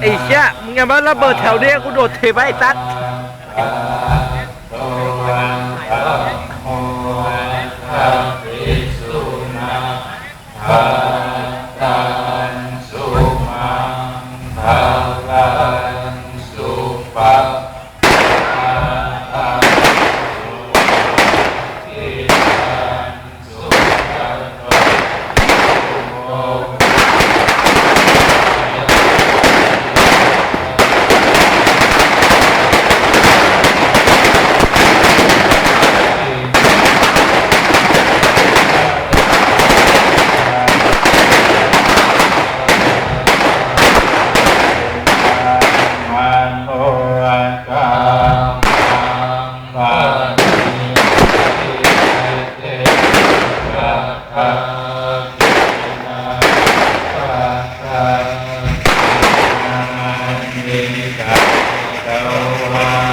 ไอ้เชี่ยมึงอย่ามาระเบิดแถวเนี้ยกูโดดเทไปไอ้ตัด ภาณิอิเตภะคะวินาภะคะวินานิกัตตวา